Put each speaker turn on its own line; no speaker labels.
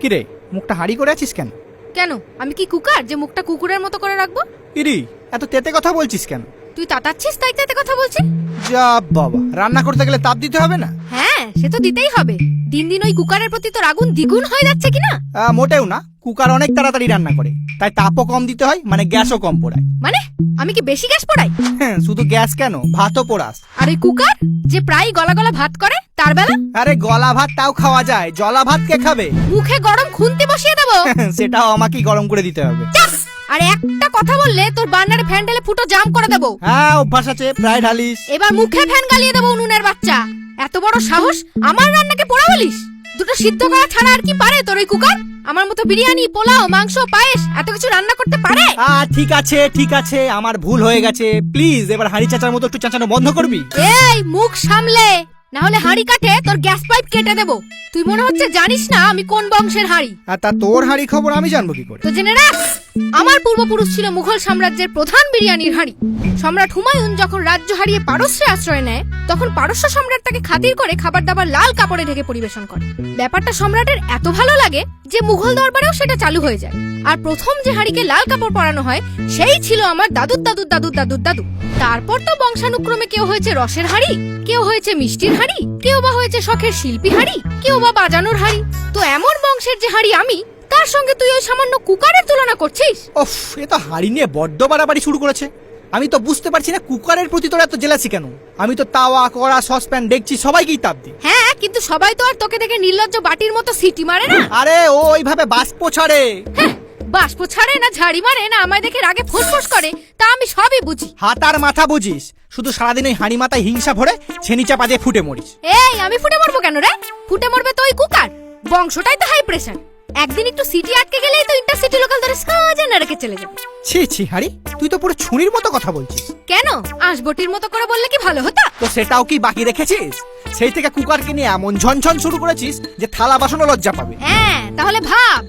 কিরে মুখটা হাঁড়ি করে আছিস কেন?
কেন? আমি কি কুকার যে মুখটা কুকুরের মতো করে রাখব?
ইরি এত তেতে কথা বলছিস কেন?
তুই তাতাচ্ছিস তাই তাতে কথা বলছি
যা বাবা রান্না করতে গেলে তাপ দিতে হবে না?
হ্যাঁ সে তো দিতেই হবে। দিন দিন ওই কুকারের প্রতি তোর আগুন দ্বিগুণ হয়ে যাচ্ছে
আহ, মোটেও না। কুকার অনেক তাড়াতাড়ি রান্না করে। তাই তাপও কম দিতে হয় মানে গ্যাসও কম পোড়ায়।
মানে? আমি কি বেশি গ্যাস পড়াই?
হ্যাঁ শুধু গ্যাস কেন? ভাতও পোড়াস।
আর ওই কুকার যে প্রায় গলা গলা ভাত করে তার বেলা?
আরে গলা ভাত তাও খাওয়া যায়। জলা ভাত কে খাবে?
মুখে গরম খুন্তি বসিয়ে দেবো।
সেটাও আমাকেই গরম করে দিতে হবে!
আর একটা কথা বললে তোর ফ্যান ঢেলে ফুটো জাম করে দেবো।
হ্যাঁ অভ্যাস আছে প্রায় ঢালিস।
এবার মুখে ফ্যান গালিয়ে দেবো উনুনের বাচ্চা। এত বড় সাহস আমার রান্নাকে পোড়া বলিস? দুটো সিদ্ধ করা ছাড়া আর কি পারে তোর ওই কুকার? আমার মতো বিরিয়ানি পোলাও মাংস পায়েস এত কিছু রান্না করতে পারে?
আ ঠিক আছে ঠিক আছে আমার ভুল হয়ে গেছে। প্লিজ এবার হাঁড়ি চাচার মতো একটু চাচানো বন্ধ করবি?
এই মুখ সামলে। না হলে হাঁড়ি কাটে তোর গ্যাস পাইপ কেটে দেবো। তুই মনে হচ্ছে জানিস না আমি কোন বংশের হাঁড়ি?
আর তা তোর হাঁড়ি খবর আমি জানব কি করে?
তো জেনে রাখ। আমার পূর্বপুরুষ ছিল মুঘল সাম্রাজ্যের প্রধান বিরিয়ানির হাঁড়ি। সম্রাট হুমায়ুন যখন রাজ্য হারিয়ে পারস্যে আশ্রয় নেয়, তখন পারস্য সম্রাট তাকে খাতির করে খাবার দাবার লাল কাপড়ে ঢেকে পরিবেশন করে। ব্যাপারটা সম্রাটের এত ভালো লাগে যে মুঘল দরবারেও সেটা চালু হয়ে যায়। আর প্রথম যে হাঁড়িকে লাল কাপড় পরানো হয়, সেই ছিল আমার দাদুর দাদুর দাদুর দাদুর দাদু। তারপর তো বংশানুক্রমে কেউ হয়েছে রসের হাঁড়ি, কেউ হয়েছে মিষ্টির হাঁড়ি, কেউ বা হয়েছে শখের শিল্পী হাঁড়ি, কেউ বা বাজানোর হাঁড়ি। তো এমন বংশের যে হাঁড়ি আমি তার সঙ্গে তুই ওই সামান্য কুকারের তুলনা করছিস?
ওফ এ তো হাঁড়ি নিয়ে বড্ড বাড়াবাড়ি শুরু করেছে। আমি তো বুঝতে পারছি না কুকারের প্রতি তোর এত জেলাসি কেন? আমি তো তাওয়া কড়া সসপ্যান দেখছি সবাইকেই তাপ দিই।
হ্যাঁ কিন্তু সবাই তো আর তোকে দেখে নির্লজ্জ বাটির মতো সিটি মারে না?
আরে ও ওইভাবে বাষ্প ছাড়ে।
হ্যাঁ, বাষ্প ছাড়ে না ঝাড়ি মারে না আমায় দেখে রাগে ফুসফুস করে তা আমি সবই বুঝি।
হাত আর মাথা বুঝিস? শুধু সারাদিন ওই হাঁড়ি মাথায় হিংসা ভরে ছেনি চাপা দিয়ে ফুটে মরিস।
এই আমি ফুটে মরবো কেন রে? ফুটে মরবে তো ওই কুকার। বংশটাই তো হাই প্রেশার একদিন একটু সিটি আটকে গেলেই তো ইন্টারসিটি লোকাল ধরে সাজা না রেখে চলে যাবে।
ছি ছি হারি তুই তো পুরো ছুরির মতো কথা বলছিস।
কেন? আসবটির মতো করে বললে কি ভালো হতো?
তো সেটাও কি বাকি রেখেছিস? সেই থেকে কুকারকে নিয়ে এমন ঝনঝন শুরু করেছিস যে থালা বাসনও লজ্জা পাবে।
হ্যাঁ তাহলে ভাব।